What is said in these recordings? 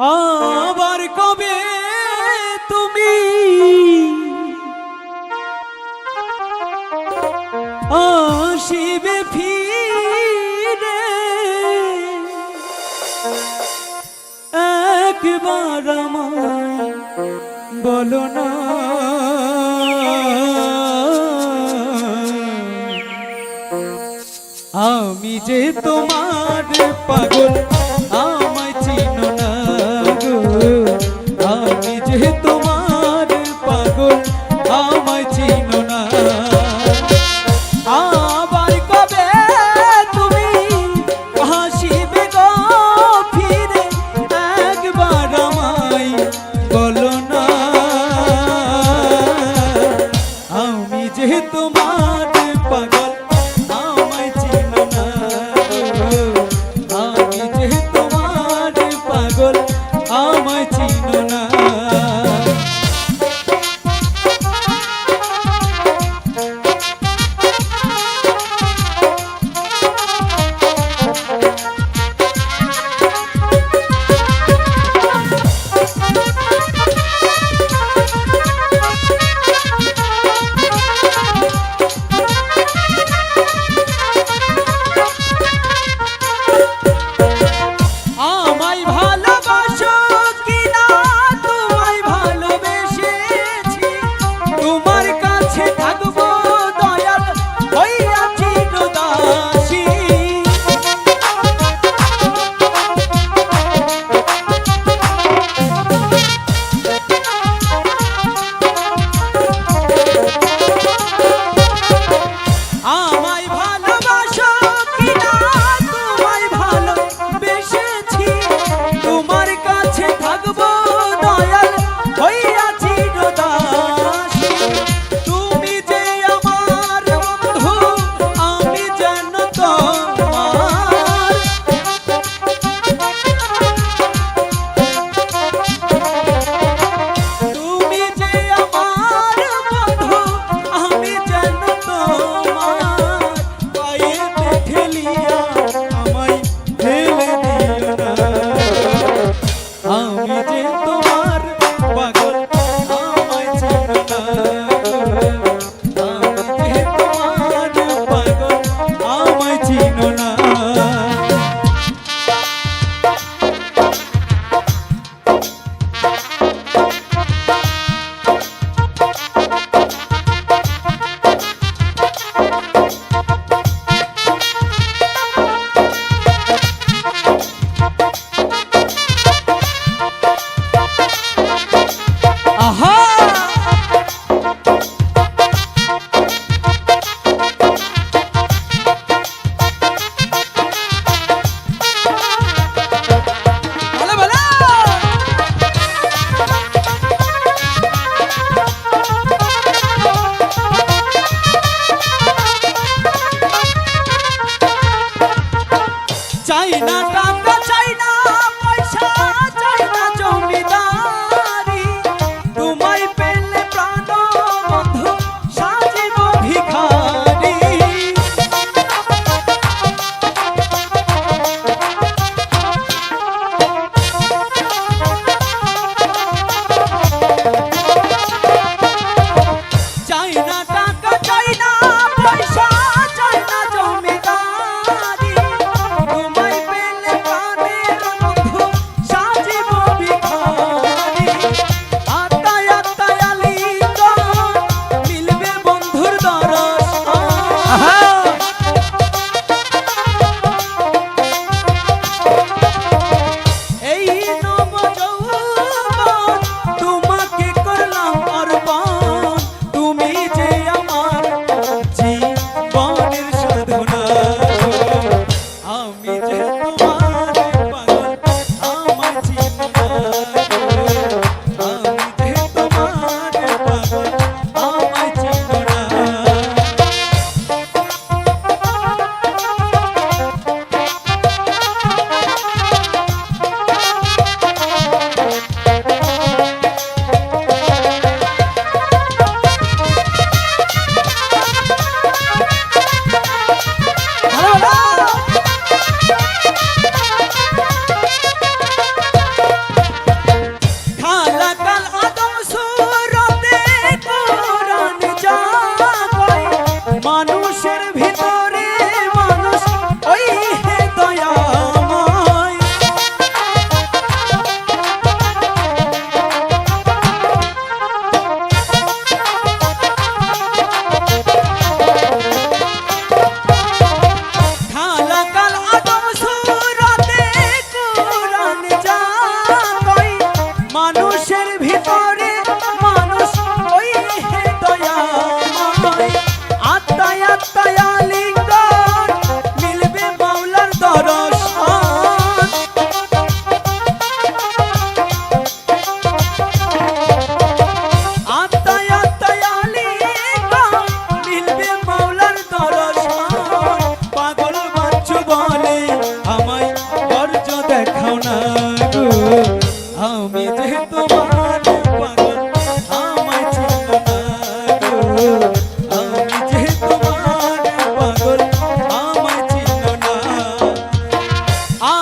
আবার কবে তুমি? আসিবে ফিরে। একবার বলো না। আমি যে তোমার পাগল। যে তোমার পাগল, আমায় চিনো না। কবে তুমি হাসিবে গো ফিরে? একবার আমায় না। আমি যে তোমার পাগল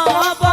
Bobo